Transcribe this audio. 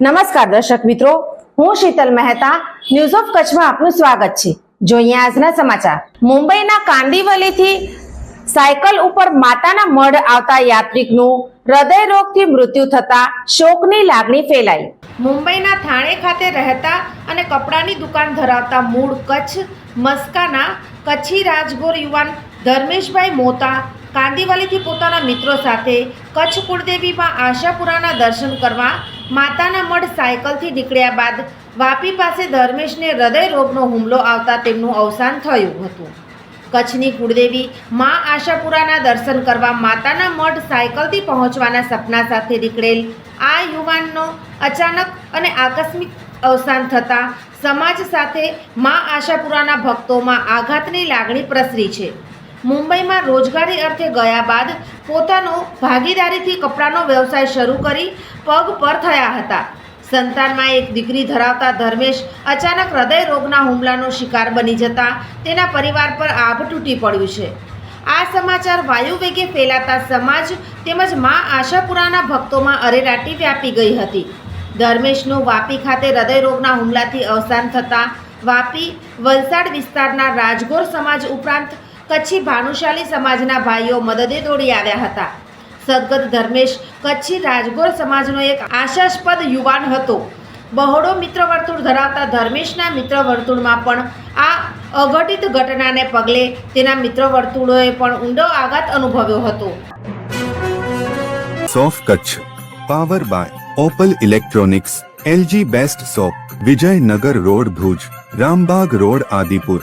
નમસ્કાર દર્શક મિત્રો, હું શીતલ મહેતા ન્યૂઝ ઓફ કચ્છમાં આપનું સ્વાગત છે. જોઈએ આજના સમાચાર. મુંબઈના કાંદીવલીથી સાયકલ ઉપર માતાના મઢ આવતા યાત્રિકનું હૃદય રોગથી મૃત્યુ થતા શોકની લાગણી ફેલાઈ. મુંબઈના થાણે ખાતે રહેતા અને કપડાની દુકાન ધરાવતા મૂળ કચ્છ મસ્કાના કચ્છી રાજગોર યુવાન ધર્મેશભાઈ મોતા કાંદીવલીથી પોતાના મિત્રો સાથે કચ્છ કુળદેવીમાં આશાપુરાના દર્શન કરવા માતાના મઢ સાયકલથી નીકળ્યા બાદ વાપી પાસે ધર્મેશને હૃદય રોગનો હુમલો આવતા તેમનું અવસાન થયું હતું. કચ્છની કુળદેવી મા આશાપુરાના દર્શન કરવા માતાના મઢ સાયકલથી પહોંચવાના સપના સાથે નીકળેલ આ યુવાનનો અચાનક અને આકસ્મિક અવસાન થતાં સમાજ સાથે મા આશાપુરાના ભક્તોમાં આઘાતની લાગણી પ્રસરી છે. મુંબઈમાં રોજગારી અર્થે ગયા બાદ પોતાનો ભાગીદારીથી કપડાનો વ્યવસાય શરૂ કરી પગ પર થયા હતા. સંતાનમાં એક દીકરી ધરાવતા ધર્મેશ અચાનક હૃદય રોગના હુમલાનો શિકાર બની જતા તેના પરિવાર પર આભ તૂટી પડ્યું છે. આ સમાચાર વાયુવેગે ફેલાતા સમાજ તેમજ મા આશાપુરાના ભક્તોમાં અરેરાટી વ્યાપી ગઈ હતી. ધર્મેશનું વાપી ખાતે હૃદયરોગના હુમલાથી અવસાન થતાં વાપી વલસાડ વિસ્તારના રાજગોર સમાજ ઉપરાંત કચ્છી ભાનુશાલી સમાજના ભાઈઓ મદદે દોડી આવ્યા હતા. સદગત ધર્મેશ કચ્છી રાજગોર સમાજનો એક આશાસ્પદ યુવાન હતો. બહોળો મિત્ર વર્તુળ ધરાવતા ધર્મેશના મિત્ર વર્તુળમાં પણ આ અઘટિત ઘટનાને પગલે તેના મિત્ર વર્તુળોએ પણ ઊંડો આઘાત અનુભવ્યો હતો. સોફ Kutch, power by Opal electronics, LG best shop Vijaynagar road Bhuj, Rambag road Adipur.